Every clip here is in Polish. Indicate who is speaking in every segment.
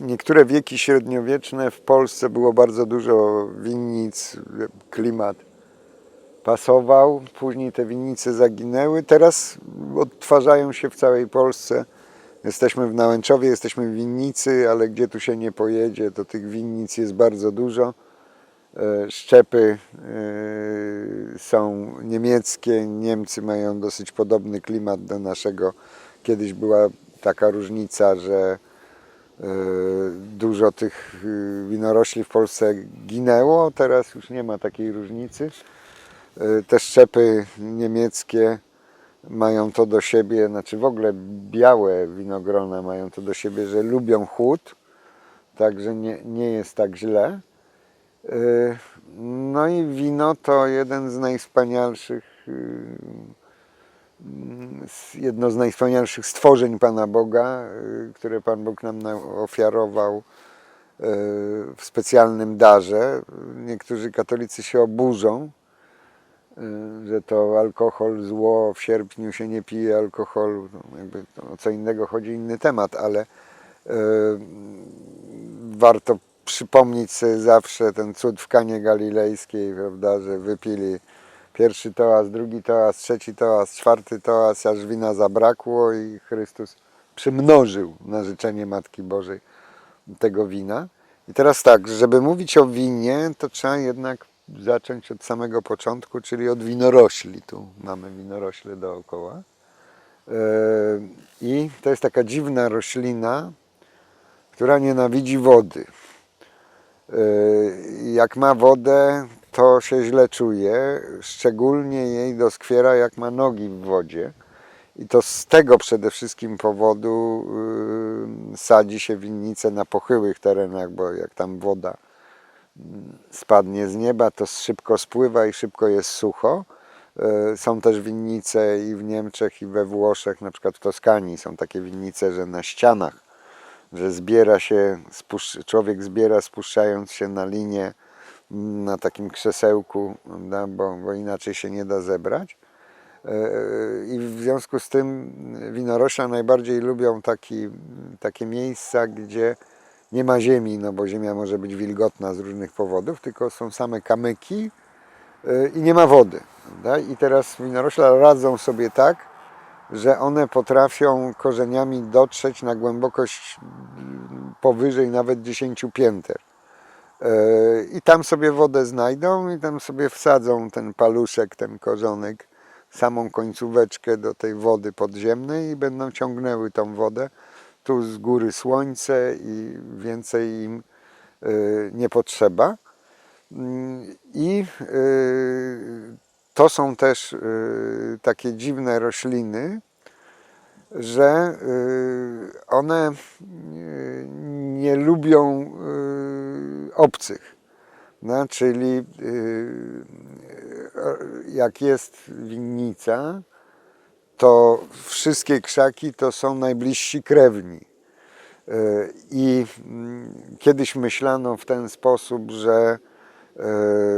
Speaker 1: niektóre wieki średniowieczne w Polsce było bardzo dużo winnic, klimat pasował, później te winnice zaginęły, teraz odtwarzają się w całej Polsce. Jesteśmy w Nałęczowie, jesteśmy w winnicy, ale gdzie tu się nie pojedzie, to tych winnic jest bardzo dużo. E, Szczepy e, są niemieckie, Niemcy mają dosyć podobny klimat do naszego. Kiedyś była taka różnica, że dużo tych e, winorośli w Polsce ginęło, teraz już nie ma takiej różnicy. E, Te szczepy niemieckie mają to do siebie, znaczy w ogóle białe winogrona mają to do siebie, że lubią chłód, także nie, nie jest tak źle. E, No i wino to jeden z najwspanialszych, y, jedno z najwspanialszych stworzeń Pana Boga, y, które Pan Bóg nam na- ofiarował y, w specjalnym darze. Niektórzy katolicy się oburzą, y, że to alkohol zło, w sierpniu się nie pije alkoholu, no jakby to o co innego chodzi, inny temat, ale warto przypomnieć sobie zawsze ten cud w Kanie Galilejskiej, prawda, że wypili pierwszy toast, drugi toast, trzeci toast, czwarty toast, aż wina zabrakło i Chrystus przymnożył na życzenie Matki Bożej tego wina. I teraz tak, żeby mówić o winie, to trzeba jednak zacząć od samego początku, czyli od winorośli. Tu mamy winorośle dookoła. Yy, I to jest taka dziwna roślina, która nienawidzi wody. Yy, Jak ma wodę, to się źle czuje. Szczególnie jej doskwiera, jak ma nogi w wodzie. I to z tego przede wszystkim powodu yy, sadzi się winnice na pochyłych terenach, bo jak tam woda mm, spadnie z nieba, to szybko spływa i szybko jest sucho. Są też winnice i w Niemczech, i we Włoszech, na przykład w Toskanii są takie winnice, że na ścianach że zbiera się, człowiek zbiera spuszczając się na linię mm, na takim krzesełku, prawda, bo, bo inaczej się nie da zebrać. E, I w związku z tym winorośla najbardziej lubią taki, takie miejsca, gdzie nie ma ziemi, no bo ziemia może być wilgotna z różnych powodów, tylko są same kamyki e, i nie ma wody. Prawda? I teraz winorośla radzą sobie tak, że one potrafią korzeniami dotrzeć na głębokość powyżej nawet 10 pięter. E, I tam sobie wodę znajdą i tam sobie wsadzą ten paluszek, ten korzonek, samą końcóweczkę do tej wody podziemnej i będą ciągnęły tą wodę. Tu z góry słońce i więcej im e, nie potrzeba. Mm, I e, to są też y, takie dziwne rośliny, że y, one y, nie lubią obcych. No, czyli jak jest winnica, to wszystkie krzaki to są najbliżsi krewni. I mm, kiedyś myślano w ten sposób, że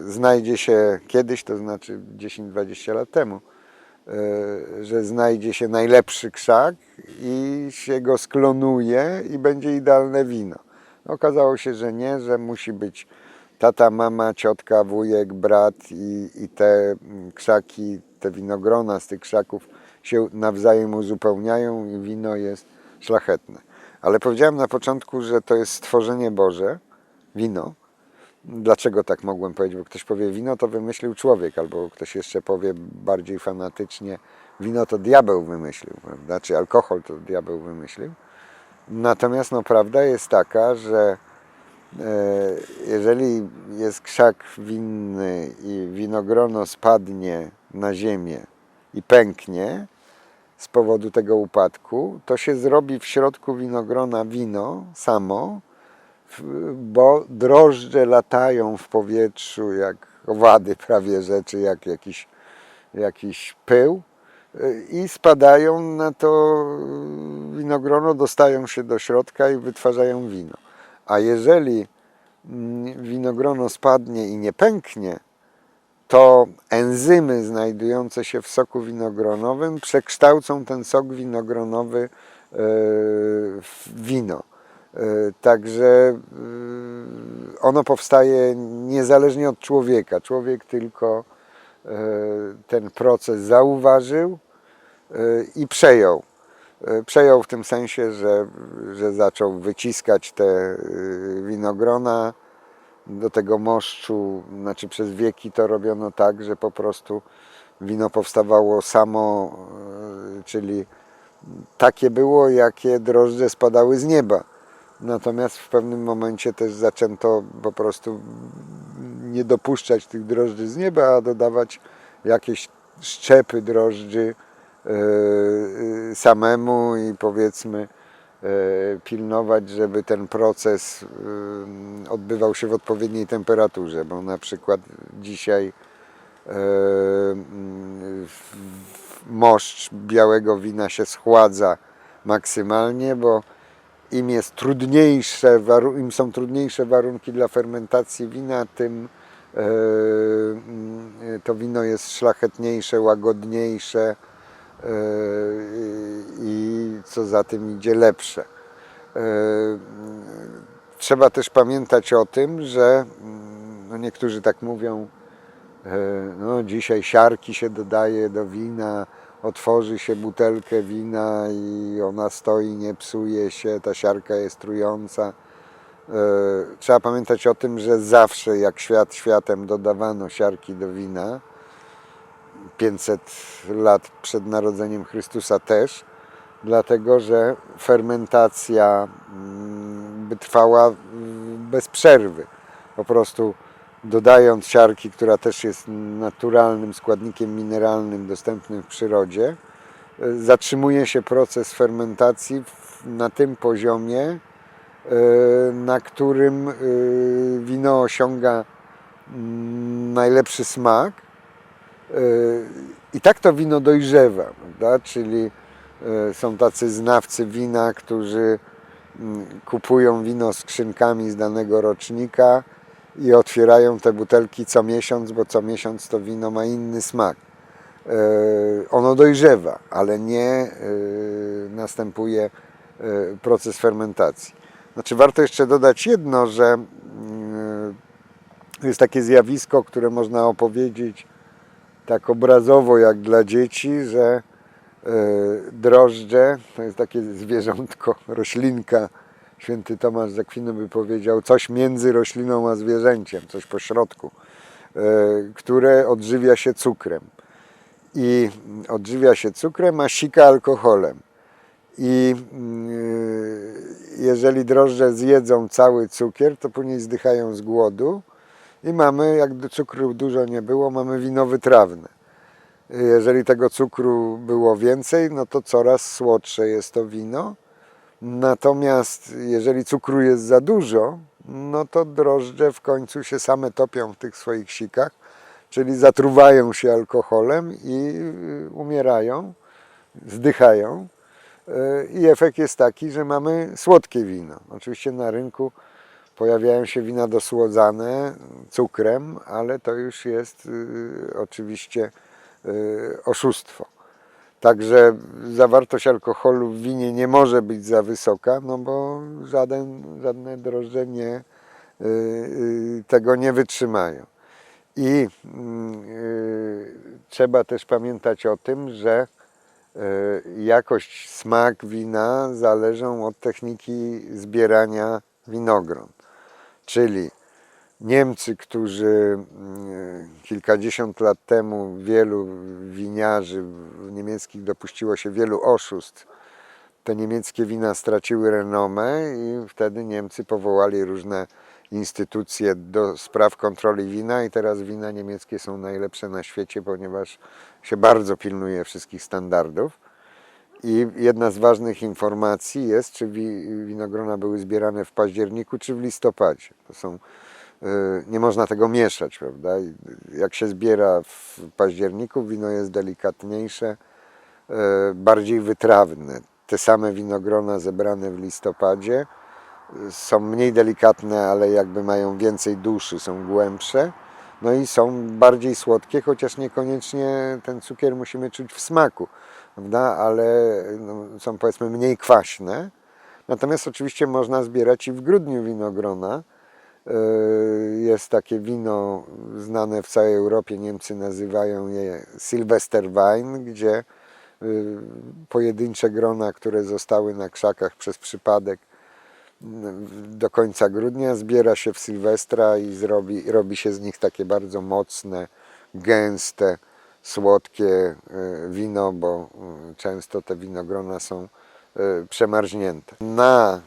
Speaker 1: znajdzie się kiedyś, to znaczy 10-20 lat temu, e, że znajdzie się najlepszy krzak i się go sklonuje i będzie idealne wino. Okazało się, że nie, że musi być tata, mama, ciotka, wujek, brat i, i te mm, krzaki, te winogrona z tych krzaków się nawzajem uzupełniają i wino jest szlachetne. Ale powiedziałem na początku, że to jest stworzenie Boże, wino. Dlaczego tak mogłem powiedzieć? Bo ktoś powie wino to wymyślił człowiek, albo ktoś jeszcze powie bardziej fanatycznie wino to diabeł wymyślił, prawda? Czy alkohol to diabeł wymyślił. Natomiast no, prawda jest taka, że e, jeżeli jest krzak winny i winogrono spadnie na ziemię i pęknie z powodu tego upadku, to się zrobi w środku winogrona wino samo, bo drożdże latają w powietrzu jak owady prawie rzeczy, jak jakiś, jakiś pył y, i spadają na to winogrono, dostają się do środka i wytwarzają wino. A jeżeli mm, winogrono spadnie i nie pęknie, to enzymy znajdujące się w soku winogronowym przekształcą ten sok winogronowy e, w wino. E, Także y, ono powstaje niezależnie od człowieka. Człowiek tylko e, ten proces zauważył e, i przejął. E, Przejął w tym sensie, że, że zaczął wyciskać te winogrona do tego moszczu. Znaczy przez wieki to robiono tak, że po prostu wino powstawało samo, e, czyli takie było, jakie drożdże spadały z nieba. Natomiast w pewnym momencie też zaczęto po prostu nie dopuszczać tych drożdży z nieba, a dodawać jakieś szczepy drożdży e, e, samemu i powiedzmy e, pilnować, żeby ten proces odbywał się w odpowiedniej temperaturze, bo na przykład dzisiaj moszcz białego wina się schładza maksymalnie, bo im jest trudniejsze, im są trudniejsze warunki dla fermentacji wina, tym e, mm, to wino jest szlachetniejsze, łagodniejsze e, i co za tym idzie lepsze. E, Trzeba też pamiętać o tym, że mm, no niektórzy tak mówią, no dzisiaj siarki się dodaje do wina, otworzy się butelkę wina i ona stoi, nie psuje się, ta siarka jest trująca. E, Trzeba pamiętać o tym, że zawsze jak świat światem dodawano siarki do wina, 500 lat przed narodzeniem Chrystusa też, dlatego że fermentacja mm, by trwała bez przerwy. Po prostu dodając siarki, która też jest naturalnym składnikiem mineralnym dostępnym w przyrodzie, y, zatrzymuje się proces fermentacji na tym poziomie, y, na którym y, wino osiąga mm, najlepszy smak. I tak to wino dojrzewa, prawda? Czyli są tacy znawcy wina, którzy mm, kupują wino skrzynkami z danego rocznika i otwierają te butelki co miesiąc, bo co miesiąc to wino ma inny smak. Y, Ono dojrzewa, ale nie y, następuje y, proces fermentacji. Znaczy warto jeszcze dodać jedno, że y, jest takie zjawisko, które można opowiedzieć tak obrazowo jak dla dzieci, że e, drożdże to jest takie zwierzątko, roślinka. Święty Tomasz z by powiedział coś między rośliną a zwierzęciem, coś po środku, e, które odżywia się cukrem. I odżywia się cukrem, a sika alkoholem. I mm, jeżeli drożdże zjedzą cały cukier, to później zdychają z głodu i mamy, jak cukru dużo nie było, mamy wino wytrawne. Jeżeli tego cukru było więcej, no to coraz słodsze jest to wino. Natomiast jeżeli cukru jest za dużo, no to drożdże w końcu się same topią w tych swoich sikach, czyli zatruwają się alkoholem i y, umierają, zdychają. Y, I efekt jest taki, że mamy słodkie wino. Oczywiście na rynku pojawiają się wina dosłodzane cukrem, ale to już jest y, oczywiście oszustwo. Także zawartość alkoholu w winie nie może być za wysoka, no bo żaden, żadne drożdże nie, y, y, tego nie wytrzymają. I mm, y, trzeba też pamiętać o tym, że jakość, smak wina zależą od techniki zbierania winogron. Czyli Niemcy, którzy mm, kilkadziesiąt lat temu wielu winiarzy niemieckich dopuściło się wielu oszustw, te niemieckie wina straciły renomę i wtedy Niemcy powołali różne instytucje do spraw kontroli wina i teraz wina niemieckie są najlepsze na świecie, ponieważ się bardzo pilnuje wszystkich standardów. I jedna z ważnych informacji jest, czy wi- winogrona były zbierane w październiku, czy w listopadzie. To są, nie można tego mieszać, prawda? Jak się zbiera w październiku, wino jest delikatniejsze, y, bardziej wytrawne. Te same winogrona zebrane w listopadzie y, są mniej delikatne, ale jakby mają więcej duszy, są głębsze. No i są bardziej słodkie, chociaż niekoniecznie ten cukier musimy czuć w smaku, prawda? ale no, są powiedzmy mniej kwaśne. Natomiast oczywiście można zbierać i w grudniu winogrona. Jest takie wino znane w całej Europie, Niemcy nazywają je Silvesterwein, gdzie y, pojedyncze grona, które zostały na krzakach przez przypadek mm, do końca grudnia, zbiera się w Sylwestra i zrobi, robi się z nich takie bardzo mocne, gęste, słodkie y, wino, bo y, często te winogrona są przemarznięte. Na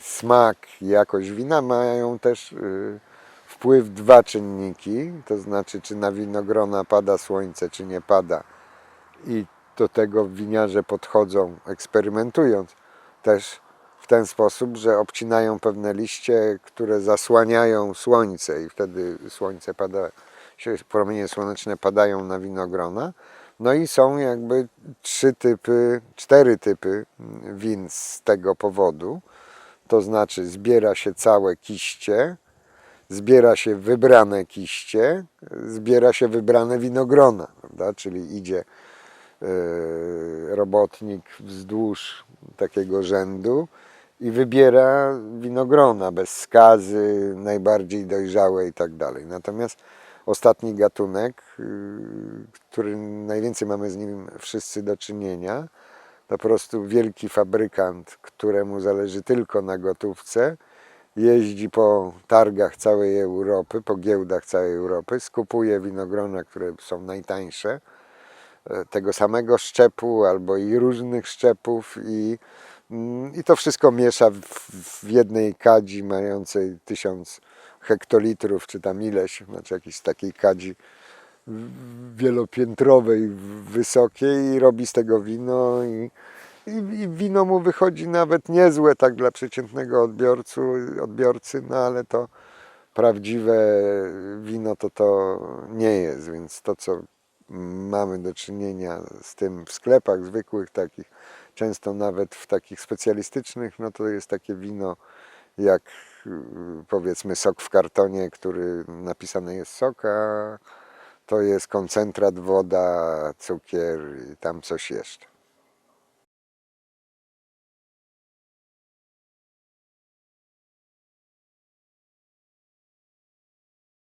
Speaker 1: smak i jakość wina mają też y, wpływ dwa czynniki, to znaczy czy na winogrona pada słońce, czy nie pada. I do tego winiarze podchodzą eksperymentując też w ten sposób, że obcinają pewne liście, które zasłaniają słońce i wtedy słońce pada, promienie słoneczne padają na winogrona. No i są jakby trzy typy, cztery typy win z tego powodu. To znaczy zbiera się całe kiście, zbiera się wybrane kiście, zbiera się wybrane winogrona, prawda? Czyli idzie e, robotnik wzdłuż takiego rzędu i wybiera winogrona bez skazy, najbardziej dojrzałe i tak dalej. Natomiast ostatni gatunek, y, który najwięcej mamy z nim wszyscy do czynienia, po prostu wielki fabrykant, któremu zależy tylko na gotówce, jeździ po targach całej Europy, po giełdach całej Europy, skupuje winogrona, które są najtańsze, e, tego samego szczepu albo i różnych szczepów i, i to wszystko miesza w, jednej kadzi mającej tysiąc hektolitrów, czy tam ileś, znaczy jakiejś takiej kadzi wielopiętrowej, wysokiej i robi z tego wino i, i, i wino mu wychodzi nawet niezłe tak dla przeciętnego odbiorcu, odbiorcy, no ale to prawdziwe wino to to nie jest, więc to co mamy do czynienia z tym w sklepach zwykłych takich, często nawet w takich specjalistycznych, no to jest takie wino jak y, powiedzmy sok w kartonie, który napisany jest sok, a to jest koncentrat, woda, cukier i tam coś jeszcze.